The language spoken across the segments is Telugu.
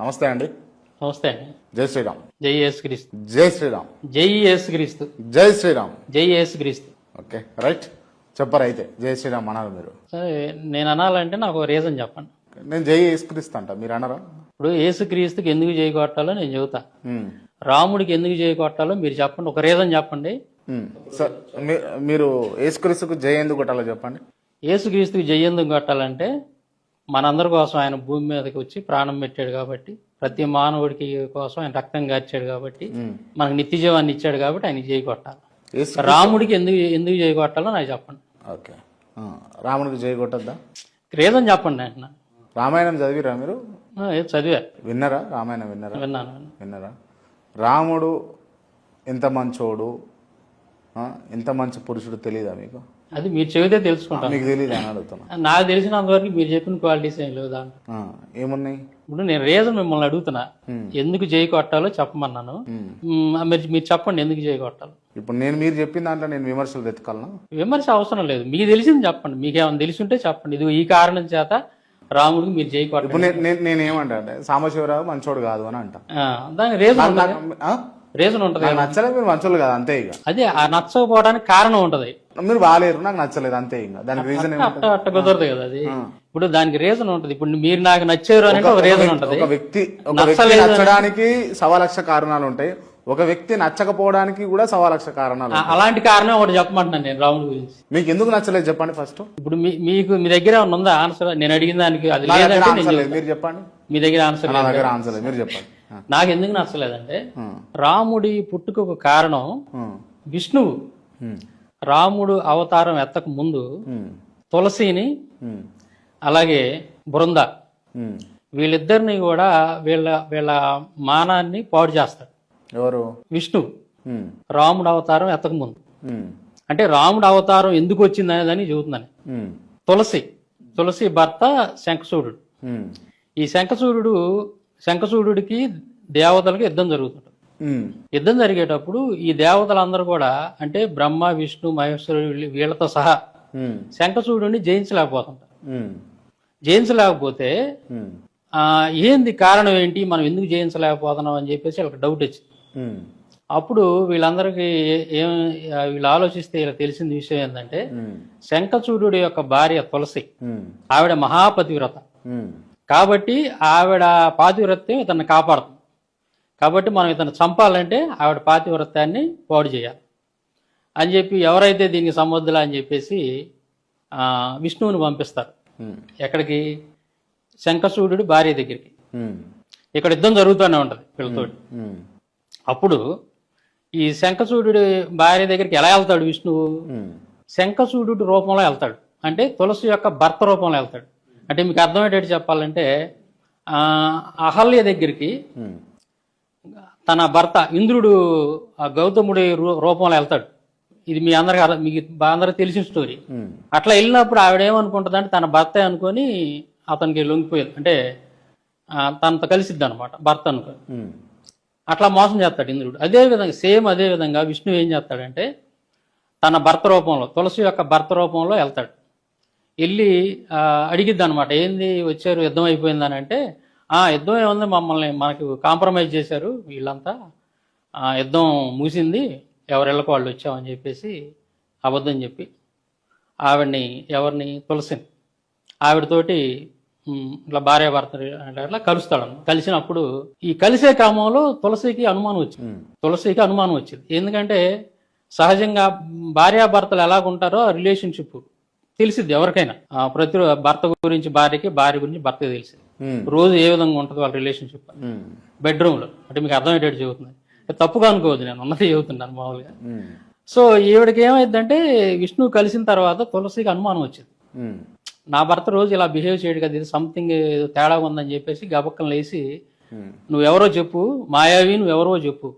నమస్తే అండి. నమస్తే అండి. జై శ్రీరామ్. జై యేసు క్రీస్తు జై శ్రీరామ్. జై యేసు క్రీస్తు జై శ్రీరామ్. జై యేసు క్రీస్తు ఓకే రైట్. చెప్పరు అయితే జై శ్రీరామ్ అన్నారు మీరు. సరే నేను అనాలంటే నాకు ఒక రీజన్ చెప్పండి. నేను జై యేసుక్రీస్తు అంట మీరు అన్నారా? ఇప్పుడు యేసు క్రీస్తుకి ఎందుకు చేయి కొట్టాలో నేను చెబుతా. రాముడికి ఎందుకు చేయి కొట్టాలో మీరు చెప్పండి ఒక రీజన్ చెప్పండి. సార్ మీరు యేసుక్రీస్తుకు జై ఎందుకు కొట్టాలో చెప్పండి. యేసు క్రీస్తుకి జై ఎందుకు కొట్టాలంటే మనందరి కోసం ఆయన భూమి మీదకి వచ్చి ప్రాణం పెట్టాడు కాబట్టి ప్రతి మానవుడికి కోసం ఆయన రక్తం గార్చాడు కాబట్టి. మనకు నిత్య జీవాన్ని ఇచ్చాడు కాబట్టి ఆయన చేయి కొట్టాలి. యేసు రాముడికి ఎందుకు ఎందుకు చేయి కొట్టాలో నాకు చెప్పండి. ఓకే. రాముడికి జై కొట్టద్దా? రీజన్ చెప్పండి అంటున్నా. రామాయణం చదివిరా మీరు? చదివా? విన్నారా? రామాయణం విన్నారా? విన్నాను. విన్నారా? రాముడు ఎంత మంచోడు? ఎంత మంచి పురుషుడు తెలియదా మీకు? అది మీరు చెబితే తెలుసుకుంటాను. మీకు తెలియదు అని అడుగుతున్నా. నాకు తెలిసినంత వరకు మీరు చెప్పిన క్వాలిటీస్ ఏం లేవు దాంట్లో. ఏమున్నాయి? ఇప్పుడు నేను రీజన్ మిమ్మల్ని అడుగుతున్నా. ఎందుకు చేయి కొట్టాలో చెప్పమన్నాను. మీరు మీరు చెప్పండి ఎందుకు చేయి కొట్టాలి. ఇప్పుడు నేను మీరు చెప్పిన దాంట్లో నేను విమర్శలు వెతకాలనా? విమర్శ అవసరం లేదు. మీకు తెలిసింది చెప్పండి. మీకు ఏమైనా తెలిసి ఉంటే చెప్పండి. ఇది ఈ కారణం చేత రాముడికి మీరు చేయి కొట్టాలి నేను ఏమంటా అంటే సాంబశివరావు మంచోడు కాదు అని అంట. ఆ, దానికి రీజన్? రీజన్ ఉంటుంది. నచ్చలేదు మీరు మంచోళ్ళు కాదు అంతే ఇక. అదే ఆ నచ్చకపోవడానికి కారణం ఉంటది. మీరు బాగాలేరు నాకు నచ్చలేదు అంతే ఇక. దానికి రీజన్ అట్ట అట్ట కుదరదు కదా అది. ఇప్పుడు దానికి రీజన్ ఉంటది. ఇప్పుడు మీరు నాకు నచ్చారు అని ఒక రీజన్ ఉంటది. ఒక వ్యక్తి ఒక వ్యక్తి నచ్చడానికి సవా లక్ష కారణాలు ఉంటాయి. ఒక వ్యక్తి నచ్చకపోవడానికి కూడా సవా లక్ష కారణాలు అలాంటి కారణం ఒకటి చెప్పమంటున్నాను నేను రాముడి గురించి. మీకు ఎందుకు నచ్చలేదు చెప్పండి ఫస్ట్ ఇప్పుడు మీకు మీ దగ్గర ఉందా ఆన్సర్ నేను అడిగిన దానికి అది మీరు చెప్పండి. మీ దగ్గర ఆన్సర్ నా దగ్గర ఆన్సర్ లేదు. మీరు చెప్పండి. నాకు ఎందుకు నచ్చలేదంటే రాముడి పుట్టుకకు కారణం ఆ, విష్ణువు. రాముడు అవతారం ఎత్తక ముందు తులసిని అలాగే బృంద. వీళ్ళిద్దరిని కూడా వీళ్ళ వీళ్ళ మానాన్ని పాడు చేస్తాడు ఎవరు? విష్ణువు ఉమ్, రాముడు అవతారం ఎత్తక ముందు. అంటే రాముడు అవతారం ఎందుకు వచ్చింది అనేదని చెబుతున్నాను. ఉమ్, తులసి తులసి భర్త శంఖసూర్యుడు. ఉమ్, ఈ శంఖసూర్యుడు శంఖసూర్యుడికి దేవతలకు యుద్ధం జరుగుతుంది యుద్ధం జరిగేటప్పుడు ఈ దేవతలందరూ కూడా అంటే బ్రహ్మ విష్ణు మహేశ్వరుడు వీళ్ళ- వీళ్ళతో సహా శంఖసూర్యుడిని జయించలేకపోతుంటారు. జయించలేకపోతే ఏంది కారణం ఏంటి? మనం ఎందుకు జయించలేకపోతున్నాం అని చెప్పేసి వాళ్ళకి డౌట్ వచ్చింది. అప్పుడు వీళ్ళందరికీ ఏ- వీళ్ళు ఆలోచిస్తే ఇలా తెలిసిన విషయం ఏంటంటే ఉమ్, శంఖచూర్యుడి యొక్క భార్య తులసి ఆవిడ మహాపతివ్రత. కాబట్టి ఆవిడ పాతివ్రత్యం ఇతన్ని కాపాడుతుంది. కాబట్టి మనం ఇతను చంపాలంటే ఆవిడ పాతివ్రత్యాన్ని పాడు చేయాలి. అని చెప్పి ఎవరైతే దీనికి సమర్థులా అని చెప్పేసి విష్ణువుని పంపిస్తారు. ఎక్కడికి? శంఖసూర్యుడి భార్య దగ్గరికి. ఇక్కడ యుద్ధం జరుగుతూనే ఉంటుంది వీళ్ళతోటి. ఉమ్, అప్పుడు ఈ శంఖసూర్యుడి భార్య దగ్గరికి ఎలా వెళ్తాడు విష్ణువు? శంఖసూర్యుడి రూపంలో వెళ్తాడు. అంటే తులసి యొక్క భర్త రూపంలో వెళ్తాడు. అంటే మీకు అర్థమయ్యేటట్టు చెప్పాలంటే అహల్య దగ్గరికి తన భర్త ఇంద్రుడు ఆ గౌతముడి రూపంలో వెళ్తాడు. ఇది మీ అందరికి మీకు బాగా అందరికి తెలిసిన స్టోరీ. అట్లా వెళ్ళినప్పుడు ఆవిడ ఏమనుకుంటుందంటే తన భర్త అనుకొని అతనికి లొంగిపోయేది. అంటే తనతో కలిసిద్ది అనమాట భర్త అనుకొని. అట్లా మోసం చేస్తాడు ఇంద్రుడు. అదే విధంగా సేమ్ అదే విధంగా విష్ణు ఏం చేస్తాడంటే తన భర్త రూపంలో తులసి యొక్క భర్త రూపంలో వెళ్తాడు. వెళ్ళి అడిగిద్ది అనమాట ఏంది వచ్చారు యుద్ధం అయిపోయిందని అంటే యుద్ధం ఏముంది? మమ్మల్ని మనకు కాంప్రమైజ్ చేశారు వీళ్ళంతా. ఆ, యుద్ధం ముగిసింది. ఎవరిళ్ళకి వాళ్ళు వచ్చామని చెప్పేసి అబద్ధం చెప్పి ఆవిడ్ని ఎవరిని? తులసిని. ఆవిడతోటి ఇట్లా భార్య భర్త అంటే అట్లా కలుస్తాడు కలిసినప్పుడు ఈ కలిసే క్రమంలో తులసికి అనుమానం వచ్చింది. తులసికి అనుమానం వచ్చింది. ఎందుకంటే సహజంగా భార్యాభర్తలు ఎలాగుంటారో రిలేషన్షిప్ తెలిసిద్ది ఎవరికైనా. ప్రతి భర్త గురించి భార్యకి భార్య గురించి భర్తకి తెలిసింది రోజు ఏ విధంగా ఉంటుంది వాళ్ళ రిలేషన్షిప్ బెడ్రూమ్లో అంటే మీకు అర్థమయ్యేటట్టు చెబుతుంది తప్పుగా అనుకోవద్దు నేను ఉన్నది చెబుతున్నాను మామూలుగా. ఉమ్, సో ఈవిడకి ఏమైందంటే విష్ణు కలిసిన తర్వాత తులసికి అనుమానం వచ్చింది. నా భర్త రోజు ఇలా బిహేవ్ చేయడు కదా ఇది సంథింగ్ తేడా ఉందని చెప్పేసి గబక్కన లేచి ఉమ్, నువ్వెవరో చెప్పు మాయావి నువ్వెవరో చెప్పు.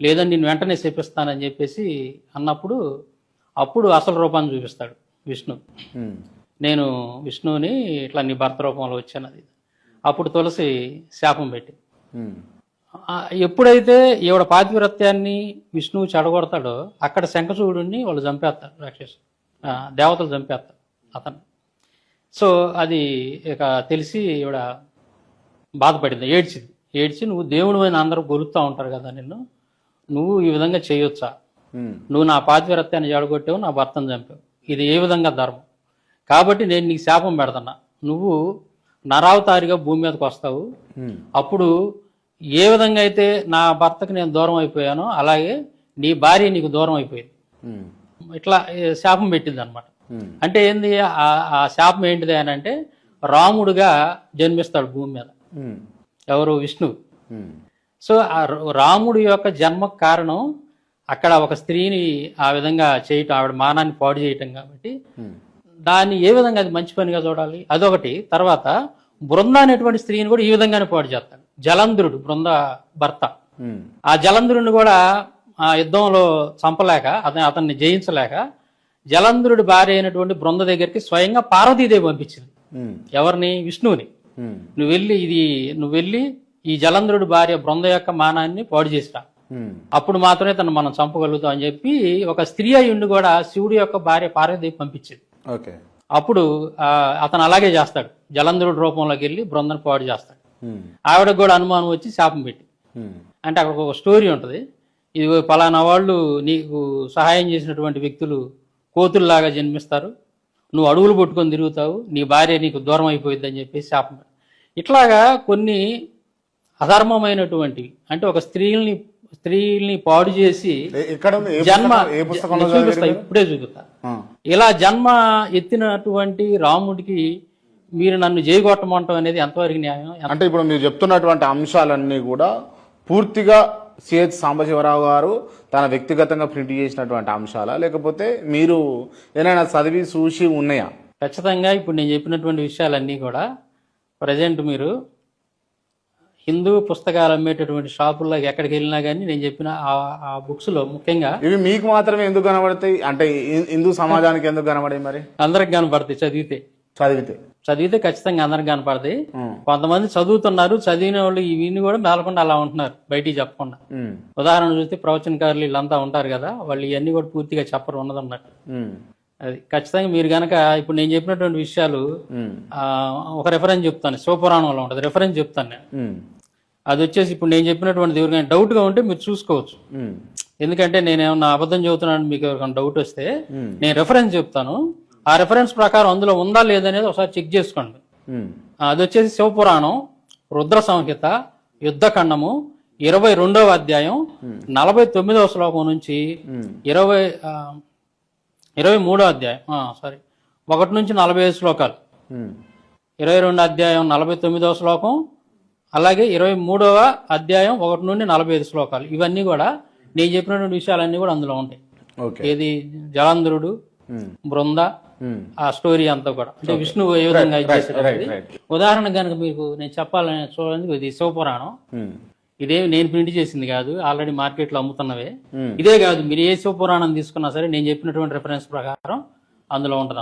లేదని నేను వెంటనే చెప్పిస్తానని చెప్పేసి అన్నప్పుడు అప్పుడు అసలు రూపాన్ని చూపిస్తాడు విష్ణు. నేను విష్ణువుని ఇట్లా నీ భర్త రూపంలో వచ్చాను అది. అప్పుడు తులసి శాపం పెట్టి. ఎప్పుడైతే ఈవిడ పాతివ్రత్యాన్ని విష్ణువు చెడగొడతాడో అక్కడ శంఖచూడుని వాళ్ళు చంపేస్తారు రాక్షసు దేవతలు చంపేస్తారు అతను సో అది ఇక తెలిసి ఈవిడ బాధపడింది ఏడ్చింది. ఏడ్చి నువ్వు దేవుడు అని అందరూ గొలుస్తూ ఉంటారు కదా నిన్ను. నువ్వు ఈ విధంగా చేయొచ్చా? నువ్వు నా పాతివ్రత్యాన్ని జడగొట్టావు నా భర్తను చంపావు. ఇది ఏ విధంగా ధర్మం? కాబట్టి నేను నీకు శాపం పెడుతున్నా. నువ్వు నరావతారిగా భూమి మీదకి వస్తావు. అప్పుడు ఏ విధంగా అయితే నా భర్తకు నేను దూరం అయిపోయానో అలాగే నీ భార్య నీకు దూరం అయిపోయింది. ఇట్లా శాపం పెట్టింది అనమాట అంటే ఏంది ఆ- ఆ శాపం ఏంటిది అని అంటే రాముడుగా జన్మిస్తాడు భూమి మీద. ఎవరు? విష్ణువు సో ఆ రాముడి యొక్క జన్మకు కారణం అక్కడ ఒక స్త్రీని ఆ విధంగా చేయటం ఆవిడ మానాన్ని పాడు చేయటం కాబట్టి దాన్ని ఏ విధంగా అది మంచి పనిగా చూడాలి? అదొకటి. తర్వాత బృంద అనేటువంటి స్త్రీని కూడా ఈ విధంగానే పాడు చేస్తాడు. జలంధ్రుడు బృంద భర్త. ఆ జలంధ్రుడిని కూడా ఆ యుద్ధంలో చంపలేక అతని అతన్ని జయించలేక జలంధ్రుడి భార్య అయినటువంటి బృంద దగ్గరికి స్వయంగా పార్వతీదేవి పంపించింది. ఎవరిని? విష్ణువుని. నువ్వు వెళ్ళి ఇది నువ్వు వెళ్ళి ఈ జలంధ్రుడి భార్య బృంద యొక్క మానాన్ని పాడు చేసిరా. అప్పుడు మాత్రమే తను మనం చంపగలుగుతాం అని చెప్పి ఒక స్త్రీ అయి ఉండి కూడా శివుడి యొక్క భార్య పార్వతీదేవి పంపించింది. ఓకే. అప్పుడు అతను అలాగే చేస్తాడు. జలంధ్రుడి రూపంలోకి వెళ్ళి బృందను పాడు చేస్తాడు. ఆవిడకు కూడా అనుమానం వచ్చి శాపం పెట్టి. అంటే అక్కడ ఒక స్టోరీ ఉంటుంది. ఇది పలానా వాళ్ళు నీకు సహాయం చేసినటువంటి వ్యక్తులు కోతుల్లాగా జన్మిస్తారు. నువ్వు అడుగులు పట్టుకొని తిరుగుతావు. నీ భార్య నీకు దూరం అయిపోయింది అని చెప్పేసి శాపం ఇట్లాగా కొన్ని అధర్మమైనటువంటివి అంటే ఒక స్త్రీల్ని స్త్రీల్ని పాడు చేసి జన్మ చూపిస్తా ఇప్పుడే చూపిస్తా. ఇలా జన్మ ఎత్తినటువంటి రాముడికి మీరు నన్ను జయగొట్టమంటాం అనేది ఎంతవరకు న్యాయం? అంటే ఇప్పుడు మీరు చెప్తున్నటువంటి అంశాలన్నీ కూడా పూర్తిగా సిహెచ్ సాంబశివరావు గారు తన వ్యక్తిగతంగా ప్రింట్ చేసినటువంటి అంశాలా? లేకపోతే మీరు ఏదైనా చదివి చూసి ఉన్నాయా? ఖచ్చితంగా ఇప్పుడు నేను చెప్పినటువంటి విషయాలన్నీ కూడా ప్రజెంట్ మీరు హిందూ పుస్తకాలు అమ్మేటటువంటి షాపుల్లో ఎక్కడికి వెళ్ళినా కానీ నేను చెప్పిన ఆ- ఆ బుక్స్లో ముఖ్యంగా ఇవి మీకు మాత్రమే ఎందుకు కనబడతాయి? అంటే హిందూ సమాజానికి ఎందుకు కనబడాయి మరి? అందరికి కనపడతాయి చదివితే. చదివితే. చదివితే ఖచ్చితంగా అందరికి కనపడతాయి. కొంతమంది చదువుతున్నారు చదివిన వాళ్ళు ఇవన్నీ కూడా మేలకుండా అలా ఉంటున్నారు బయటికి చెప్పకుండా. ఉదాహరణ చూస్తే ప్రవచనకారులు వీళ్ళంతా ఉంటారు కదా వాళ్ళు ఇవన్నీ కూడా పూర్తిగా చెప్పరు ఉన్నదన్నట్టు. అది ఖచ్చితంగా మీరు గనక ఇప్పుడు నేను చెప్పినటువంటి విషయాలు ఒక రెఫరెన్స్ చెప్తాను శివపురాణంలో ఉంటుంది రెఫరెన్స్ చెప్తాను నేను. అది వచ్చేసి ఇప్పుడు నేను చెప్పినటువంటి ఎవరికైనా డౌట్గా ఉంటే మీరు చూసుకోవచ్చు. ఎందుకంటే నేను ఏమన్నా అబద్ధం చెబుతున్నాను మీకు ఎవరికైనా డౌట్ వస్తే. నేను రెఫరెన్స్ చెప్తాను. ఆ రెఫరెన్స్ ప్రకారం అందులో ఉందా లేదనేది ఒకసారి చెక్ చేసుకోండి. అది వచ్చేసి శివపురాణం రుద్ర సంహిత యుద్ధఖండము ఇరవై రెండవ అధ్యాయం నలభై తొమ్మిదవ శ్లోకం నుంచి ఇరవై ఇరవై మూడో అధ్యాయం సారీ ఒకటి నుంచి నలభై ఐదు శ్లోకాలు. ఇరవై రెండు అధ్యాయం నలభై తొమ్మిదవ శ్లోకం అలాగే ఇరవై మూడవ అధ్యాయం ఒకటి నుండి నలభై ఐదు శ్లోకాలు. ఇవన్నీ కూడా నేను చెప్పినటువంటి విషయాలన్నీ కూడా అందులో ఉంటాయి. ఏది? జలంధ్రుడు బృంద ఆ స్టోరీ అంతా కూడా. అంటే విష్ణువు ఏ విధంగా ఉదాహరణ కనుక మీకు నేను చెప్పాలని చూడండి ఇది శివపురాణం. ఇదే నేను ప్రింట్ చేసింది కాదు ఆల్రెడీ మార్కెట్లో అమ్ముతున్నవే. ఉమ్, ఇదే కాదు మీరు ఏ శివపురాణం తీసుకున్నా సరే నేను చెప్పినటువంటి రిఫరెన్స్ ప్రకారం అందులో ఉంటది